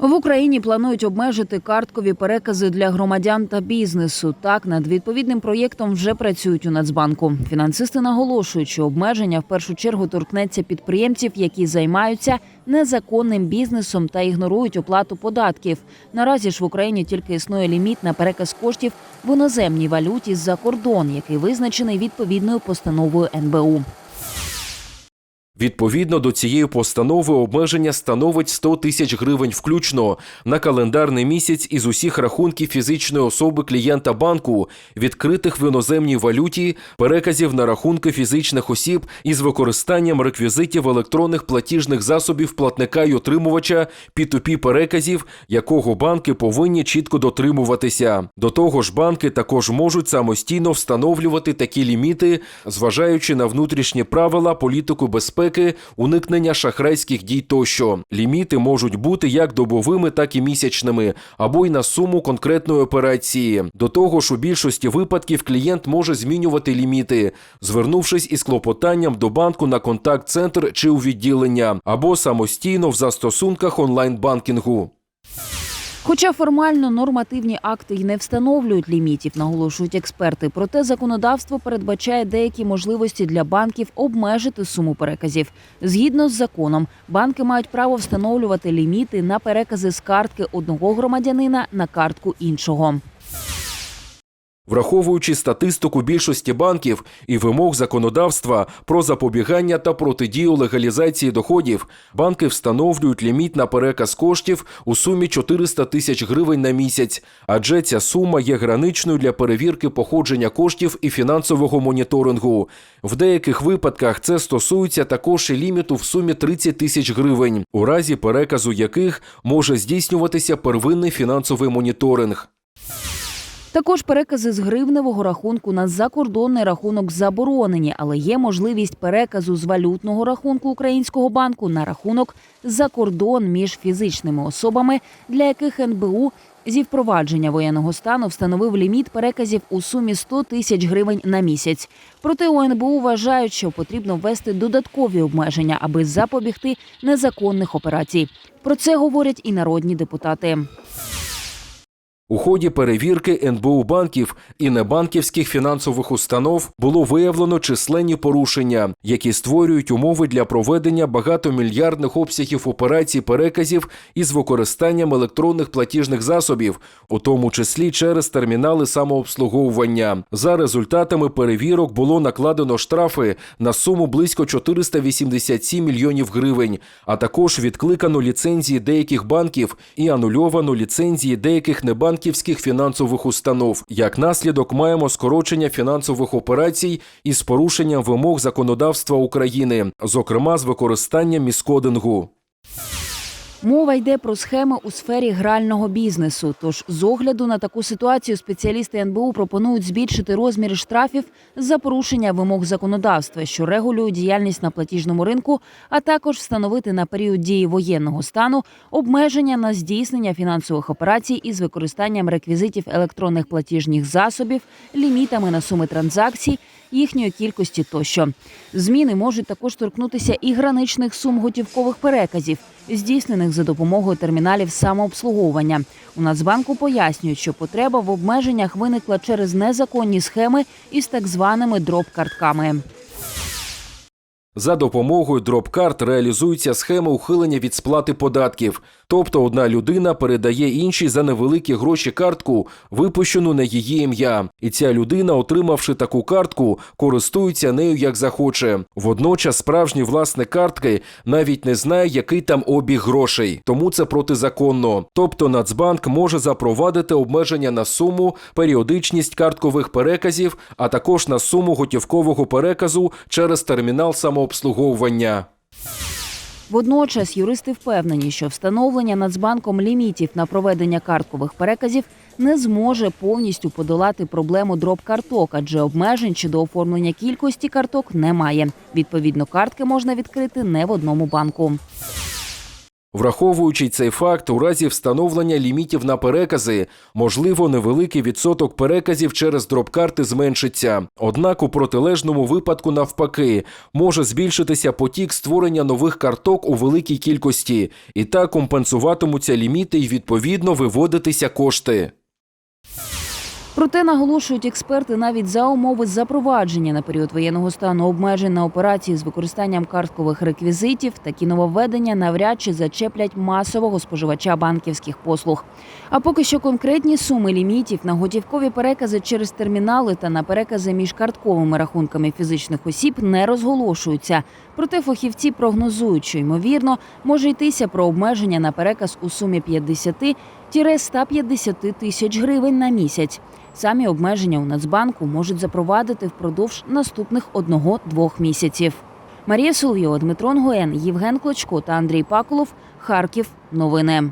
В Україні планують обмежити карткові перекази для громадян та бізнесу. Так, над відповідним проєктом вже працюють у Нацбанку. Фінансисти наголошують, що обмеження в першу чергу торкнеться підприємців, які займаються незаконним бізнесом та ігнорують оплату податків. Наразі ж в Україні тільки існує ліміт на переказ коштів в іноземній валюті за кордон, який визначений відповідною постановою НБУ. Відповідно до цієї постанови обмеження становить 100 тисяч гривень включно на календарний місяць із усіх рахунків фізичної особи клієнта банку, відкритих в іноземній валюті, переказів на рахунки фізичних осіб із використанням реквізитів електронних платіжних засобів платника й отримувача P2P переказів, якого банки повинні чітко дотримуватися. До того ж, банки також можуть самостійно встановлювати такі ліміти, зважаючи на внутрішні правила, політику безпеки, уникнення шахрайських дій тощо. Ліміти можуть бути як добовими, так і місячними, або й на суму конкретної операції. До того ж, у більшості випадків клієнт може змінювати ліміти, звернувшись із клопотанням до банку на контакт-центр чи у відділення, або самостійно в застосунках онлайн-банкінгу. Хоча формально нормативні акти й не встановлюють лімітів, наголошують експерти. Проте законодавство передбачає деякі можливості для банків обмежити суму переказів. Згідно з законом, банки мають право встановлювати ліміти на перекази з картки одного громадянина на картку іншого. Враховуючи статистику більшості банків і вимог законодавства про запобігання та протидію легалізації доходів, банки встановлюють ліміт на переказ коштів у сумі 400 тисяч гривень на місяць, адже ця сума є граничною для перевірки походження коштів і фінансового моніторингу. В деяких випадках це стосується також і ліміту в сумі 30 тисяч гривень, у разі переказу яких може здійснюватися первинний фінансовий моніторинг. Також перекази з гривневого рахунку на закордонний рахунок заборонені, але є можливість переказу з валютного рахунку українського банку на рахунок за кордон між фізичними особами, для яких НБУ зі впровадження воєнного стану встановив ліміт переказів у сумі 100 тисяч гривень на місяць. Проте у НБУ вважають, що потрібно ввести додаткові обмеження, аби запобігти незаконних операцій. Про це говорять і народні депутати. У ході перевірки НБУ банків і небанківських фінансових установ було виявлено численні порушення, які створюють умови для проведення багатомільярдних обсягів операцій переказів із використанням електронних платіжних засобів, у тому числі через термінали самообслуговування. За результатами перевірок було накладено штрафи на суму близько 487 мільйонів гривень, а також відкликано ліцензії деяких банків і анульовано ліцензії деяких небанківських банківських фінансових установ. Як наслідок маємо скорочення фінансових операцій із порушенням вимог законодавства України, зокрема з використанням міскодингу. Мова йде про схеми у сфері грального бізнесу. Тож, з огляду на таку ситуацію, спеціалісти НБУ пропонують збільшити розміри штрафів за порушення вимог законодавства, що регулюють діяльність на платіжному ринку, а також встановити на період дії воєнного стану обмеження на здійснення фінансових операцій із використанням реквізитів електронних платіжних засобів, лімітами на суми транзакцій, їхньої кількості тощо. Зміни можуть також торкнутися і граничних сум готівкових переказів, здійснених за допомогою терміналів самообслуговування. У Нацбанку пояснюють, що потреба в обмеженнях виникла через незаконні схеми із так званими дроп-картками. За допомогою дропкарт реалізуються схеми ухилення від сплати податків. Тобто одна людина передає іншій за невеликі гроші картку, випущену на її ім'я. І ця людина, отримавши таку картку, користується нею як захоче. Водночас справжній власник картки навіть не знає, який там обіг грошей, тому це протизаконно. Тобто Нацбанк може запровадити обмеження на суму, періодичність карткових переказів, а також на суму готівкового переказу через термінал самообслуговування. Водночас юристи впевнені, що встановлення Нацбанком лімітів на проведення карткових переказів не зможе повністю подолати проблему дроп-карток, адже обмежень щодо оформлення кількості карток немає. Відповідно, картки можна відкрити не в одному банку. Враховуючи цей факт, у разі встановлення лімітів на перекази, можливо, невеликий відсоток переказів через дропкарти зменшиться. Однак у протилежному випадку, навпаки, може збільшитися потік створення нових карток у великій кількості, і так компенсуватимуться ліміти і відповідно виводитися кошти. Проте наголошують експерти навіть за умови запровадження на період воєнного стану обмежень на операції з використанням карткових реквізитів. Такі нововведення навряд чи зачеплять масового споживача банківських послуг. А поки що конкретні суми лімітів на готівкові перекази через термінали та на перекази між картковими рахунками фізичних осіб не розголошуються. Проте фахівці прогнозують, що ймовірно може йтися про обмеження на переказ у сумі 50-150 тисяч гривень на місяць. Самі обмеження у Нацбанку можуть запровадити впродовж наступних одного-двох місяців. Марія Соловйова, Дмитро Нгоєн, Євген Клочко та Андрій Пакулов. Харків. Новини.